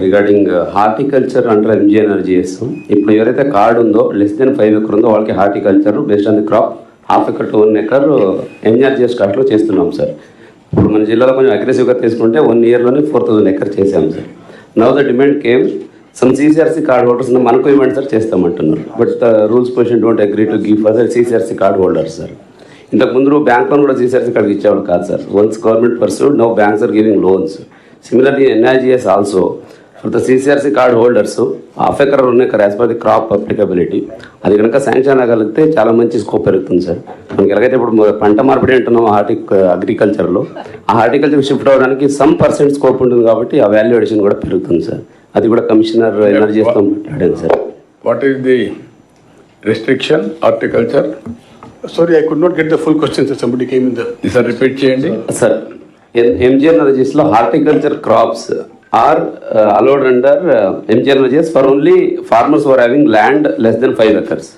Regarding horticulture అంటారు M G N R చేస్తాం ఇప్పుడు ఎవరైతే కార్డు ఉందో లెస్ దెన్ ఫైవ్ ఎకర్ ఉందో వాళ్ళకి horticulture based on the crop half acre to one acre MGRGS కార్డులో చేస్తున్నాం సార్ ఇప్పుడు మన జిల్లాలో కొంచెం అగ్రెసివ్గా తీసుకుంటే వన్ ఇయర్లోనే ఫోర్ థౌసండ్ ఎకర్ చేసాం sir now the demand came some CCRC card holders మనకు ఇవ్వండి sir చేస్తామంటున్నారు. But the rules position don't agree to give for CCRC card holders sir ఇంతకు ముందు బ్యాంక్ లోన్ కూడా సీసీఆర్సీ కార్డ్కి ఇచ్చేవాళ్ళు కాదు sir once government pursued no banks are giving loans similarly NIGS also for the CCRC card holders half acre one acre as per the crop applicability అది కనుక sanction అవ్వగలిగితే చాలా మంచి స్కోప్ పెరుగుతుంది sir మనకి ఎలాగైతే ఇప్పుడు పంట మార్పిడి అంటున్నాం హార్టి అగ్రికల్చర్లో ఆ హార్టికల్చర్ షిఫ్ట్ అవ్వడానికి సమ్ పర్సెంట్ స్కోప్ ఉంటుంది కాబట్టి ఆ వాల్యూ అడిషన్ కూడా పెరుగుతుంది సార్ అది కూడా కమిషనర్ ఎనర్జీస్తో మాట్లాడాను sir What is the restriction, horticulture? Sorry, I could not get the full question, sir. Somebody came in the. Sir repeat చేయండి sir MGN ఎనర్జీస్లో horticulture crops are allowed under MGNREGS for only farmers were having land less than five acres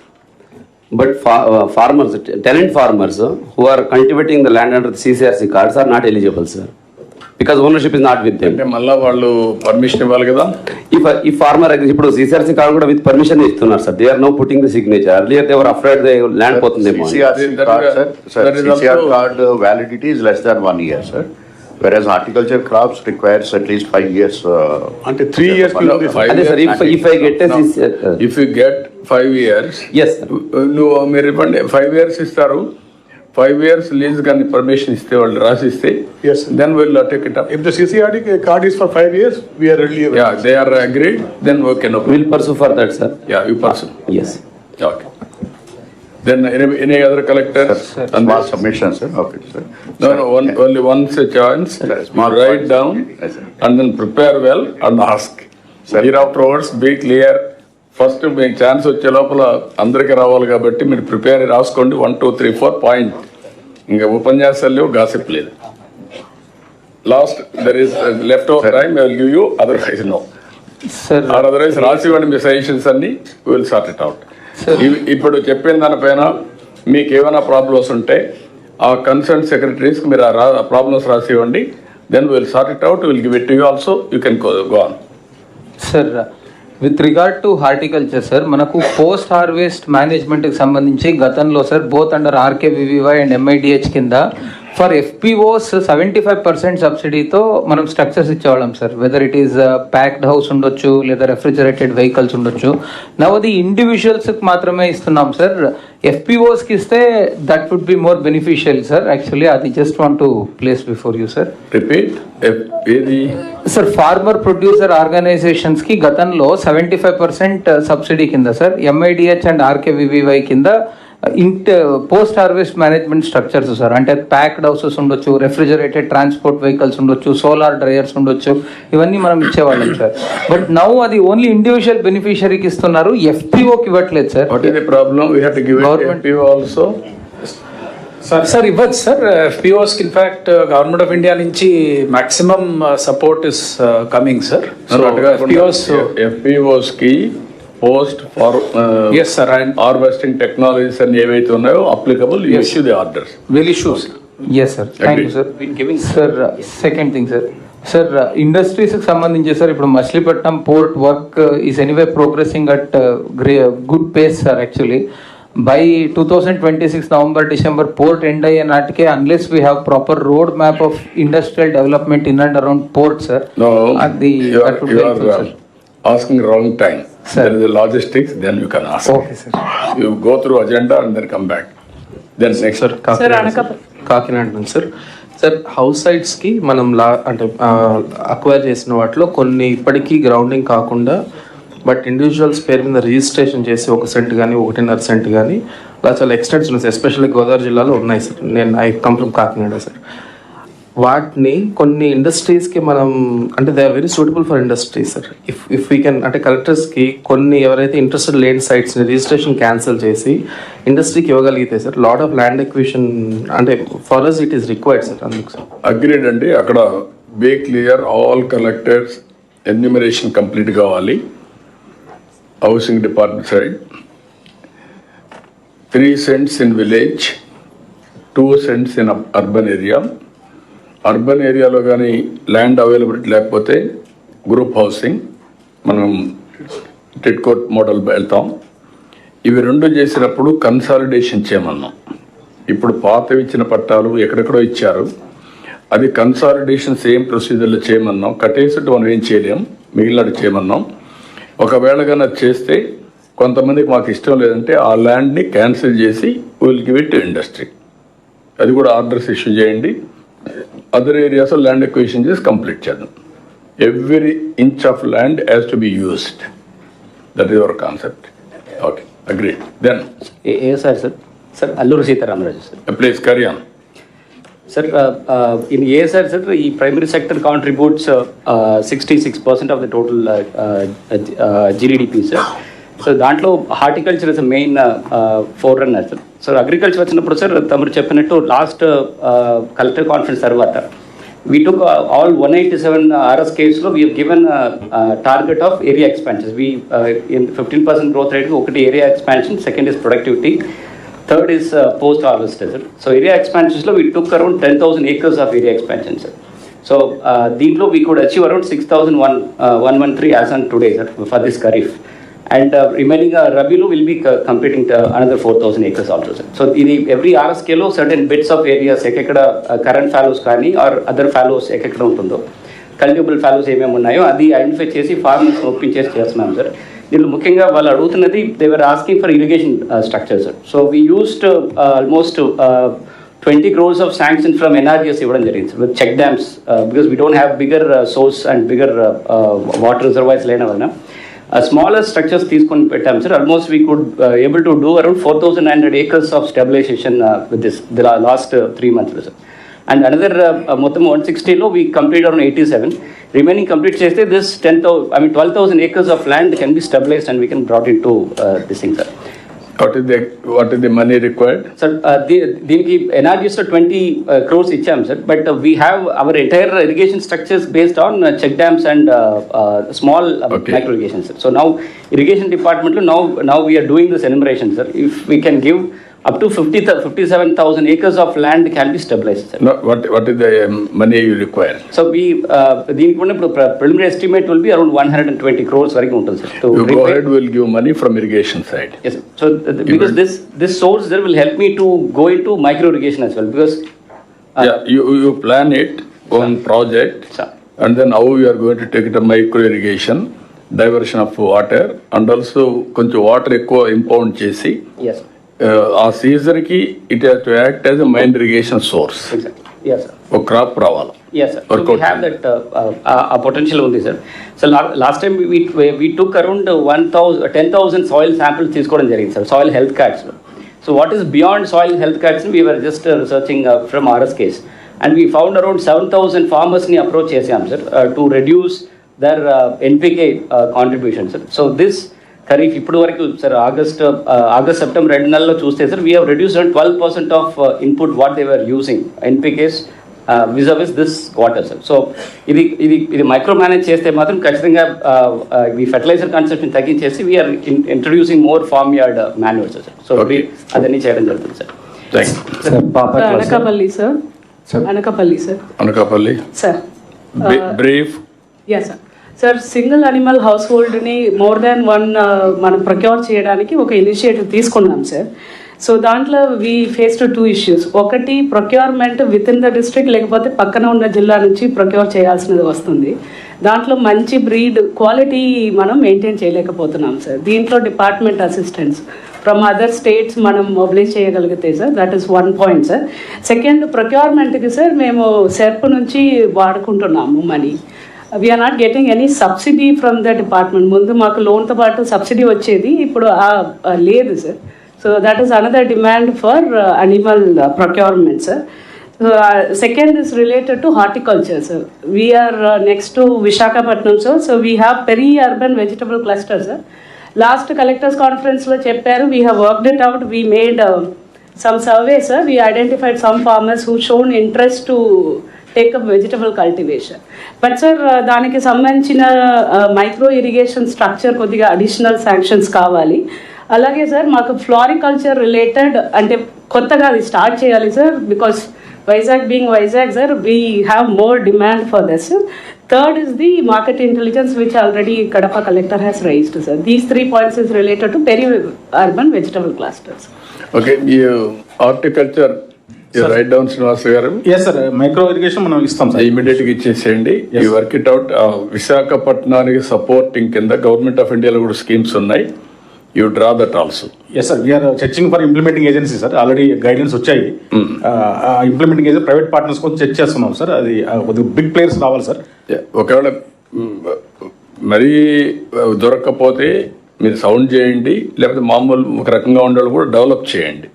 but farmers tenant farmers who are cultivating the land under CCRC cards are not eligible sir because ownership is not with them అంటే మళ్ళా వాళ్ళు permission ఇవ్వాలి కదా? ఈ ఈ farmer ఇప్పుడు CCRC card కూడా with permission ఇస్తున్నారు sir they are no putting the signature earlier they were afraid they land పోతుందేమో అని. CCRC That card, is- sir, sir, that is Uh. Whereas horticulture crops requires at least five years. uh, Until three years. Hello. will be- Five అదే sir years. If if I get if you get five years yes sir నువ్వు మీరు ఇవ్వండి five years ఇస్తారు five years lease కానీ permission ఇస్తే వాళ్ళు రాసిస్తే Yes, sir. Then will take it up If the CCRD card is for five years, we are readily yeah available. They are agreed then okay no will pursue for that sir yeah you person yes okay then any other collectors Small submission, sir, okay, sir. No, no, one, only once a chance. Sir, You small write points. down Yes, sir. and then prepare well and ask. Sir. Hereafterwards, be clear. First మీకు chance వచ్చే లోపల అందరికీ రావాలి కాబట్టి మీరు prepare రాసుకోండి one two three four point ఇంకా ఉపన్యాసాలు లేవు గాసిప్ లేదు last there is left over time I will give you otherwise no sir or otherwise రాసి ఇవ్వండి మీ సజెషన్స్ అన్ని విల్ సార్ట్ ఇట్ అవుట్ ఇప్పుడు చెప్పిన దానిపైన మీకు ఏమైనా ప్రాబ్లమ్స్ ఉంటే ఆ కన్సర్న్ సెక్రటరీస్కి మీరు ఆ ప్రాబ్లమ్స్ రాసి ఇవ్వండి then will sort it out will give it you also you can go on sir with regard to horticulture sir మనకు పోస్ట్ హార్వెస్ట్ మేనేజ్మెంట్కి సంబంధించి గతంలో sir both under RKVY and MIDH కింద for FPOs seventy five percent సబ్సిడీతో మనం structures ఇచ్చేవాళ్ళం sir. Whether it is packed house ఉండొచ్చు లేదా రెఫ్రిజరేటెడ్ vehicles ఉండొచ్చు. నవ్ అది ఇండివిజువల్స్కి మాత్రమే ఇస్తున్నాం సార్. ఎఫ్పిఓస్కి ఇస్తే that would be more beneficial sir actually అది just want to place before you sir repeat ఏది? సార్ ఫార్మర్ ప్రొడ్యూసర్ ఆర్గనైజేషన్స్కి గతంలో సెవెంటీ ఫైవ్ పర్సెంట్ సబ్సిడీ కింద సార్ ఎంఐడిహెచ్ అండ్ ఆర్కేవివివై కింద in post harvest management structures sir. అంటే packed houses ఉండొచ్చు refrigerated transport vehicles ఉండొచ్చు solar dryers ఉండొచ్చు ఇవన్నీ మనం ఇచ్చేవాళ్ళం సార్. బట్ నౌ అది ఓన్లీ ఇండివిజువల్ బెనిఫిషరీకి ఇస్తున్నారు. ఎఫ్పిఓకి ఇవ్వట్లేదు sir. What the we to give also sir sir ఇవ్వచ్చు sir. ఎఫ్పిఓస్కి in fact government of India నుంచి maximum support is coming sir so FPOs ఎఫ్పిఓస్కి post for yes sir and harvesting technologies అన్ని ఏవైతే ఉన్నాయో applicable issue the orders will issues yes sir thank you. Sir sir second thing sir sir ఇండస్ట్రీస్కి సంబంధించి sir ఇప్పుడు Machilipatnam port work is anyway progressing at great good pace sir actually by two thousand twenty six November December port end అయ్యే నాటికే unless we have proper road map of industrial development in and around port sir అది you are, that There is a logistics, then you can ask. Okay, sir. You go through agenda and then come back. Then next. Sir Kakinada Kakinada నుంచి sir sir house సైట్స్కి మనం లా అంటే acquire చేసిన వాటిలో కొన్ని ఇప్పటికీ grounding కాకుండా but individuals పేరు మీద రిజిస్ట్రేషన్ చేసి ఒక సెంట్ కానీ ఒకటిన్నర సెంట్ కానీ అలా చాలా ఎక్స్టెంట్స్ ఉన్నాయి సార్ ఎస్పెషల్లీ గోదావరి జిల్లాలో ఉన్నాయి సార్ నేను I come from Kakinada sir వాటిని కొన్ని ఇండస్ట్రీస్కి మనం అంటే they are very suitable for industries sir if if we can అంటే కలెక్టర్స్కి కొన్ని ఎవరైతే ఇంట్రెస్టెడ్ లేని సైట్స్ని రిజిస్ట్రేషన్ క్యాన్సిల్ చేసి ఇండస్ట్రీకి ఇవ్వగలిగితే sir lot of land acquisition అంటే for us it is required sir అందుకు సార్ అగ్రీడ్ అండి. అక్కడ be clear all collectors enumeration complete కావాలి. Housing department side three cents in village two cents in urban area urban ఏరియాలో కానీ land availability లేకపోతే group housing మనం టిట్కోట్ model వెళ్తాం. ఇవి రెండు చేసినప్పుడు కన్సాలిడేషన్ చేయమన్నాం. ఇప్పుడు పాతవి ఇచ్చిన పట్టాలు ఎక్కడెక్కడో ఇచ్చారు. అది కన్సాలిడేషన్ సేమ్ ప్రొసీజర్లో చేయమన్నాం. కట్టేసిట్టు మనం ఏం చేయలేం. మిగిలినట్టు చేయమన్నాం. ఒకవేళ కన్నా చేస్తే కొంతమందికి మాకు ఇష్టం లేదంటే ఆ ల్యాండ్ని క్యాన్సిల్ చేసి will give it to industry. అది కూడా ఆర్డర్స్ ఇష్యూ చేయండి. other areas of land acquisition is complete channel. Every inch of land has to be used. That is our concept. Okay, agreed. Then, yes, sir, sir. Sir, sir Alluri Sitaramaraju sir please carry on. Sir, uh, uh, in ASR, sir, the primary sector contributes uh, uh, 66% of the total uh, uh, uh, GDP, sir. So దాంట్లో horticulture is main forerunner sir so agriculture వచ్చినప్పుడు sir తమరు చెప్పినట్టు last collector conference తర్వాత we took all one eighty seven RS కేవ్స్లో we given target of area expansion we fifteen percent growth rate ఒకటి area expansion second is productivity third is post harvest sir so area ఎక్స్పాన్షన్స్లో we took around ten thousand acres of area expansion sir so దీంట్లో we could achieve around six thousand one one one three as on today sir for this kharif and remaining రబీలో will be completing another four thousand acres also sir so ఇది every ఆర్ఎస్కేలో certain bits of areas areas ఎక్కడ current fallows కానీ are other fallows ఎక్కడ ఉంటుందో కల్టిబుల్ follows ఏమేమి ఉన్నాయో అది identify చేసి ఫార్మర్స్ ఒప్పించేసి చేస్తున్నాం సార్ దీంట్లో ముఖ్యంగా వాళ్ళు అడుగుతున్నది they are asking for irrigation structure sir so we used almost twenty crores of sanction from NRGS ఇవ్వడం జరిగింది sir with check dams because we don't have bigger source and bigger water reservoirs లేని వలన. Smaller structures తీసుకొని పెట్టాం sir. Almost we could able to do around four thousand nine hundred acres of stabilisation with this the last three మంత్స్లో sir and another మొత్తం one సిక్స్టీలో we complete around eighty seven remaining complete చేస్తే this ten thou I mean twelve thousand acres of land can be stabilised and we can brought in to this thing sir what is the what is the money required sir దీనికి ఎన్ఆర్జీస్లో twenty crores ఇచ్చాం sir. But we have our entire irrigation structures based on check dams and small Okay. Micro irrigation sir so now irrigation డిపార్ట్మెంట్లో now now we are doing this enumeration sir if we can give Up to fifty fifty seven thousand acres of land can be stabilise sir what what is the money you require so we దీనికి కూడా ఇప్పుడు preliminary estimate will be around one hundred and twenty crores వరకు ఉంటుంది sir you go ahead will give money from irrigation side Yes, sir. so th- th- because this, this source there will help me to go into micro irrigation as well, because. uh, Yeah, you, you plan it on project Sir. and then how you are going to take it a micro irrigation, diversion of water and also కొంచెం water ఎక్కువ impound చేసి Yes, sir. uh, ఆ సీజన్కి it has to act as main irrigation source. ఒక crop రావాలి uh, uh, uh, uh, potential ఉంది last time we, we, we took around one thousand, ten thousand soil samples తీసుకోవడం జరిగింది sir, soil health cards. So what is beyond soil health cards, we were just uh, researching uh, from RS case. And we found around seven thousand farmers ని approach చేసాం uh, reduce their uh, NPK uh, contribution sir. So this kharif ఇప్పుడు వరకు sir August August September రెండు నెలల్లో చూస్తే sir we have reduce twelve percent of input what they are using NPKs vis a vis this water sir so ఇది ఇది ఇది micro manage చేస్తే మాత్రం ఖచ్చితంగా ఈ ఫెర్టిలైజర్ కన్సెప్షన్ తగ్గించేసి we are introducing more farm yard manuals sir so. అదన్నీ చేయడం జరుగుతుంది sir Anakapalli, sir. Anakapalli, sir. Anakapalli Sir. Brief Yes, sir. Sir single animal house హోల్డ్ని more than one మనం ప్రొక్యూర్ చేయడానికి ఒక ఇనిషియేటివ్ తీసుకున్నాం సార్. సో దాంట్లో we face to two issues. ఒకటి procurement with in the district లేకపోతే పక్కన ఉన్న జిల్లా నుంచి ప్రొక్యూర్ చేయాల్సినది వస్తుంది. దాంట్లో మంచి బ్రీడ్ క్వాలిటీ మనం మెయింటైన్ చేయలేకపోతున్నాం సార్. దీంట్లో department assistants from other states మనం మొబిలైజ్ చేయగలిగితే sir that is one point sir. Second ప్రొక్యూర్మెంట్కి sir మేము సెర్ప్ నుంచి వాడుకుంటున్నాము money. We are not getting any subsidy from the department ముందు మాకు లోన్తో పాటు సబ్సిడీ వచ్చేది. ఇప్పుడు లేదు sir so that is another demand for animal procurement sir second is related to horticulture sir we are next to Visakhapatnam sir so we have peri urban vegetable cluster sir last collectors కాన్ఫరెన్స్లో చెప్పారు. We have worked it out we made some survey sir we identified some farmers who shown interest to take up vegetable cultivation but sir దానికి సంబంధించిన micro irrigation structure కొద్దిగా additional sanctions కావాలి. అలాగే sir మాకు ఫ్లారికల్చర్ related అంటే కొత్తగా అది start చేయాలి sir because Vizag being Vizag sir we have more demand for thus third is the market intelligence which already Kadapa collector has raised sir these three points is related to peri urban vegetable clusters okay horticulture write down Srinivas గారు. Yes sir micro irrigation మనం ఇస్తాం sir ఇమీడియట్గా ఇచ్చేసేయండి. ఈ work it out విశాఖపట్నానికి supporting కింద government of ఇండియాలో కూడా స్కీమ్స్ ఉన్నాయి. You draw that also yes sir we are searching for implementing agency sir already guidance వచ్చాయి. ఇంప్లిమెంటింగ్ ఏజెన్సీ ప్రైవేట్ పార్ట్నర్స్ కోసం చెక్ చేస్తున్నాం సార్ అది కొద్దిగా బిగ్ ప్లేయర్స్ రావాలి సార్ ఒకవేళ మరీ దొరకకపోతే మీరు సౌండ్ చేయండి. లేకపోతే మామూలు ఒక రకంగా ఉండేవాళ్ళు కూడా డెవలప్ చేయండి.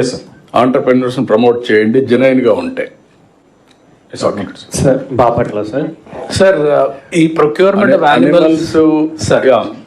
ఎస్ సార్ ఆంటర్ప్రెన్యూర్స్ని ప్రమోట్ చేయండి జెన్యున్గా ఉంటాయి sir sir Bapatla sir sir ఈ ప్రొక్యూర్మెంట్ ఆఫ్ యానిమల్స్ అనిమల్స్